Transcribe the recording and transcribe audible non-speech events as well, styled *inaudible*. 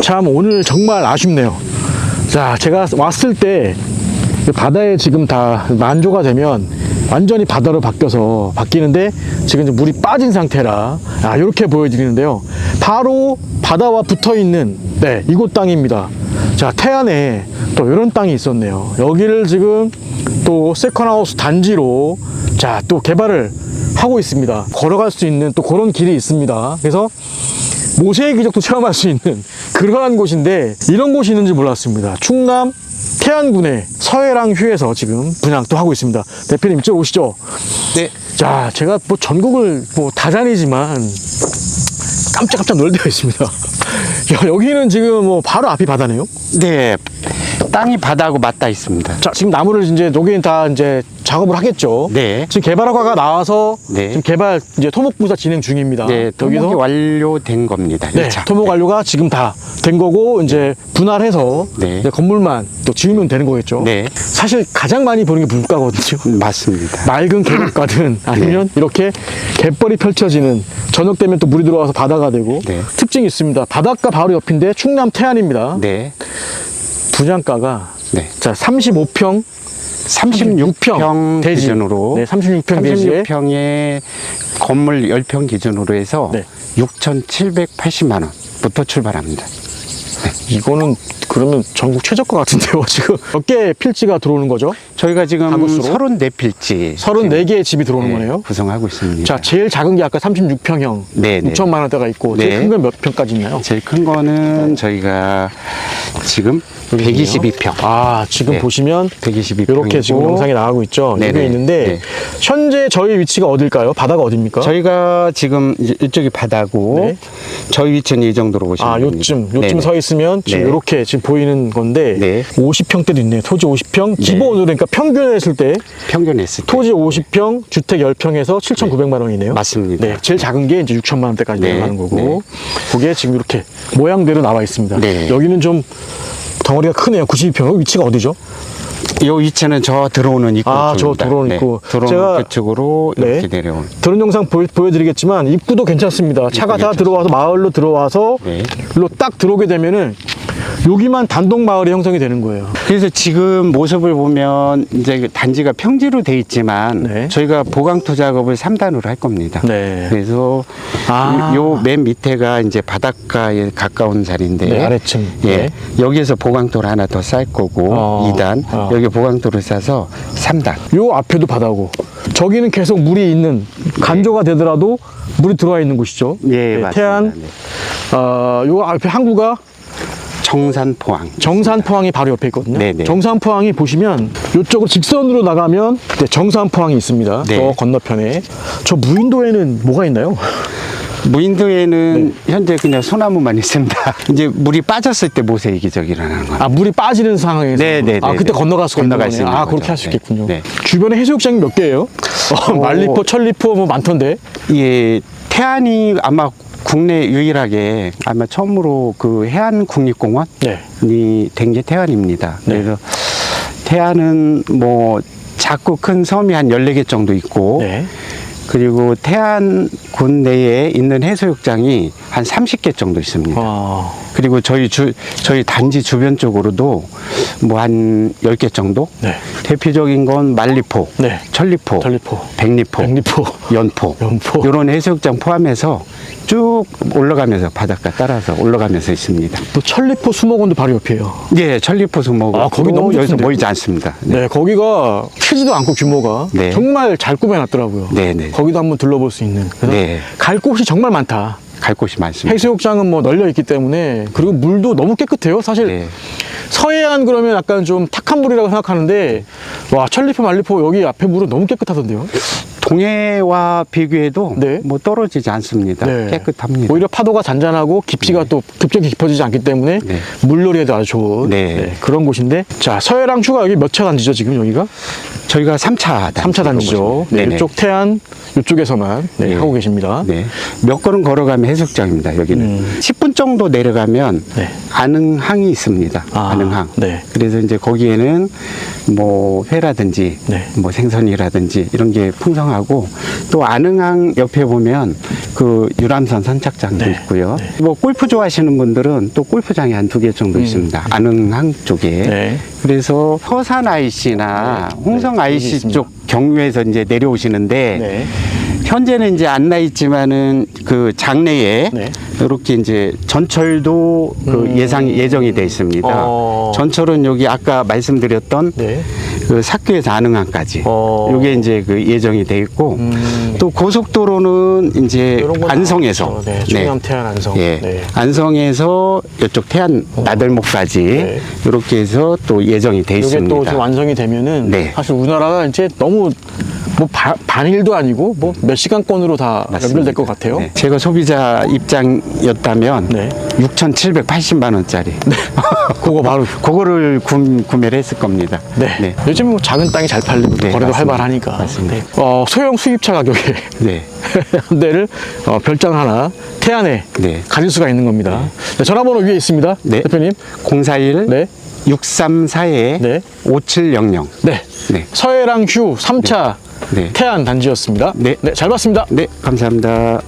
참 오늘 정말 아쉽네요. 자, 제가 왔을 때 바다에 지금 다 만조가 되면 완전히 바다로 바뀌어서 바뀌는데 지금 물이 빠진 상태라 아, 이렇게 보여드리는데요. 바로 바다와 붙어 있는 네, 이곳 땅입니다. 자, 태안에 또 이런 땅이 있었네요. 여기를 지금 또 세컨하우스 단지로 자, 또 개발을 하고 있습니다. 걸어갈 수 있는 또 그런 길이 있습니다. 그래서 모세의 기적도 체험할 수 있는 그러한 곳인데 이런 곳이 있는지 몰랐습니다. 충남 태안군의 서해랑 휴에서 지금 분양 또 하고 있습니다. 대표님 이쪽 오시죠. 네. 자, 제가 뭐 전국을 뭐 다 다니지만 깜짝깜짝 놀되어 있습니다. *laughs* 야, 여기는 지금 뭐 바로 앞이 바다네요. 네. 땅이 바다하고 맞닿아 있습니다. 자, 지금 나무를 이제 여기는 다 이제 작업을 하겠죠. 네. 지금 개발 허가가 나와서 네. 지금 개발 이제 토목 공사 진행 중입니다. 네, 토목이 완료된 겁니다. 네, 차 토목 완료가 지금 다 된 거고 이제 분할해서 네. 이제 건물만 또 지으면 되는 거겠죠. 네. 사실 가장 많이 보는 게 물가거든요. 맞습니다. *laughs* 맑은 계곡가든 아니면 이렇게 갯벌이 펼쳐지는 저녁 되면 또 물이 들어와서 바다가 되고 네. 특징이 있습니다. 바닷가 바로 옆인데 충남 태안입니다. 네. 분양가가 네. 자 35평 36평 대지. 기준으로 네, 36평 대지에 36평의 건물 10평 기준으로 해서 네. 6,780만 원부터 출발합니다. 이거는 그러면 전국 최저가 같은데요. *laughs* 지금 몇 개 필지가 들어오는 거죠? 저희가 지금 가구수로? 34필지 34개의 집이 들어오는 거네요. 구성하고 있습니다. 자, 제일 작은 게 아까 36평형 네, 네. 6천만 원대가 있고 네. 제일 큰 건 몇 평까지 있나요? 제일 큰 거는 저희가 지금 122평. 아, 지금 네. 보시면 122평. 이렇게 지금 영상이 나가고 있죠. 네네. 여기 있는데 네. 현재 저희 위치가 어딜까요? 바다가 어딥니까? 저희가 지금 이제 이쪽이 바다고 네. 저희 위치는 이 정도로 보시면 아, 됩니다. 요쯤 요쯤 네네. 서 있으면 지금 네. 이렇게 지금 보이는 건데 네. 50평대도 있네요. 토지 50평. 기본으로 그러니까 평균 했을 때 평균 했을 때 토지 50평, 주택 10평에서 7,900만 원이네요. 맞습니다. 네, 제일 작은 게 이제 6천만 원대까지 네, 내려가는 거고, 그게 지금 이렇게 모양대로 나와 있습니다. 네. 여기는 좀 덩어리가 크네요. 92평. 위치가 어디죠? 이 위치는 저 들어오는 입구 아, 저 쪽입니다. 들어오는 입구. 들어오는 제가- 입구 쪽으로 네. 이렇게 내려온. 들은 영상 보여, 보여드리겠지만 입구도 괜찮습니다. 차가 다 괜찮습니다. 들어와서 마을로 들어와서 네. 일로 딱 들어오게 되면은 여기만 단독 마을이 형성이 되는 거예요. 그래서 지금 모습을 보면 이제 단지가 평지로 돼 있지만 네. 저희가 보강토 작업을 3단으로 할 겁니다. 네. 그래서 아. 요 맨 밑에가 이제 바닷가에 가까운 자리인데 네, 아래층. 예. 네. 여기에서 보강토를 하나 더쌀 거고 어. 2단 어. 여기 보강토를 싸서 3단 요 앞에도 바다고 저기는 계속 물이 있는 간조가 되더라도 물이 들어와 있는 곳이죠. 예, 네, 맞습니다. 태안 네. 어, 요 앞에 항구가 정산포항 정산포항이 바로 옆에 있거든요. 네네. 정산포항이 보시면 이쪽으로 직선으로 나가면 네, 정산포항이 있습니다. 네. 저 건너편에 저 무인도에는 뭐가 있나요? 무인도에는 네. 현재 그냥 소나무만 있습니다. *laughs* 이제 물이 빠졌을 때 모세의 기적이 일어나는 거예요. 아 물이 빠지는 상황에서 네, 네, 아 네, 그때 네. 건너갈 수 건너갈 있는 수 거네요. 있는 아 거죠. 그렇게 할수 네, 있겠군요. 네. 주변에 해수욕장이 몇 개예요? *laughs* 어, 오. 말리포, 천리포 뭐 많던데. 예, 태안이 아마 국내 유일하게 아마 처음으로 그 해안 국립공원이 네. 된게 태안입니다. 네. 그래서 태안은 뭐 작고 큰 섬이 한 14개 정도 있고 네. 그리고 태안군 내에 있는 해수욕장이 한 30개 정도 있습니다. 아, 그리고 저희 주 저희 단지 주변 쪽으로도 뭐 한 10개 정도? 네. 대표적인 건 말리포, 네. 천리포, 천리포, 백리포, 백리포. 연포, 연포. 이런 해수욕장 포함해서 쭉 올라가면서 바닷가 따라서 올라가면서 있습니다. 또 천리포 수목원도 바로 옆이에요. 예, 천리포 수목원 아, 거기 너무 여기서 좋던데. 모이지 않습니다. 네, 거기가 크지도 않고 규모가 네. 정말 잘 꾸며놨더라고요. 네, 네. 거기도 한번 둘러볼 수 있는. 그래서 네. 갈 곳이 정말 많다. 갈 곳이 많습니다. 해수욕장은 뭐 널려 있기 때문에 그리고 물도 너무 깨끗해요. 사실 네. 서해안 그러면 약간 좀 탁한 물이라고 생각하는데 와 천리포 말리포 여기 앞에 물은 너무 깨끗하던데요. 동해와 비교해도 네. 뭐 떨어지지 않습니다. 네. 깨끗합니다. 오히려 파도가 잔잔하고 깊이가 또 급격히 깊어지지 않기 때문에 네. 물놀이에도 아주 좋은 네. 네, 그런 곳인데 자 서해랑 휴가 여기 몇 차 단지죠 지금 여기가 저희가 3차 단지. 3차 단지죠. 네. 이쪽 태안 이쪽에서만 네, 네. 하고 계십니다. 네. 몇 걸음 걸어가면 해수욕장입니다. 여기는 음. 10분 정도 내려가면 네. 안흥항이 있습니다. 아, 안흥항. 네. 그래서 이제 거기에는 뭐 회라든지 네. 뭐 생선이라든지 이런 게 풍성 하고 또 안흥항 옆에 보면 그 유람선 선착장도 네. 있고요. 네. 뭐 골프 좋아하시는 분들은 또 골프장이 한 두 개 정도 있습니다. 안흥항 쪽에. 음. 네. 그래서 서산 IC나 네. 홍성 네, IC 있습니다. 쪽 경유에서 이제 내려오시는데 네. 현재는 이제 안 나 있지만은 그 장내에 네. 이렇게 이제 전철도 그 음. 예상 예정이 돼 있습니다. 어. 전철은 여기 아까 말씀드렸던 네. 그 사교에서 안흥항까지 어. 이게 이제 그 예정이 돼 있고 음. 또 고속도로는 이제 건 안성에서 나왔죠. 네, 충남 태안 안성. 예. 네. 안성에서 이쪽 태안 나들목까지 네. 이렇게 해서 또 예정이 돼 이게 있습니다. 또 지금 완성이 되면은 네. 사실 우리나라가 이제 너무 뭐 바- 반일도 아니고 뭐 몇 시간권으로 다 연결될 것 같아요. 네. 제가 소비자 입장이었다면 네. 6,780만 원짜리. *laughs* 그거 바로 그거를 구, 구매를 했을 겁니다. 네. 요즘 뭐 작은 땅이 잘 팔리고 또 네, 거래도 맞습니다. 활발하니까. 맞습니다. 네. 어, 소형 수입차 가격에 네. *laughs* 한 대를 어, 별장 하나 태안에 네. 가질 수가 있는 겁니다. 네, 전화번호 위에 있습니다. 네. 대표님. 041 네. 634에 네. 5700. 네. 네. 서해랑 휴 3차 네. 태안 단지였습니다. 네. 잘 봤습니다. 네, 감사합니다.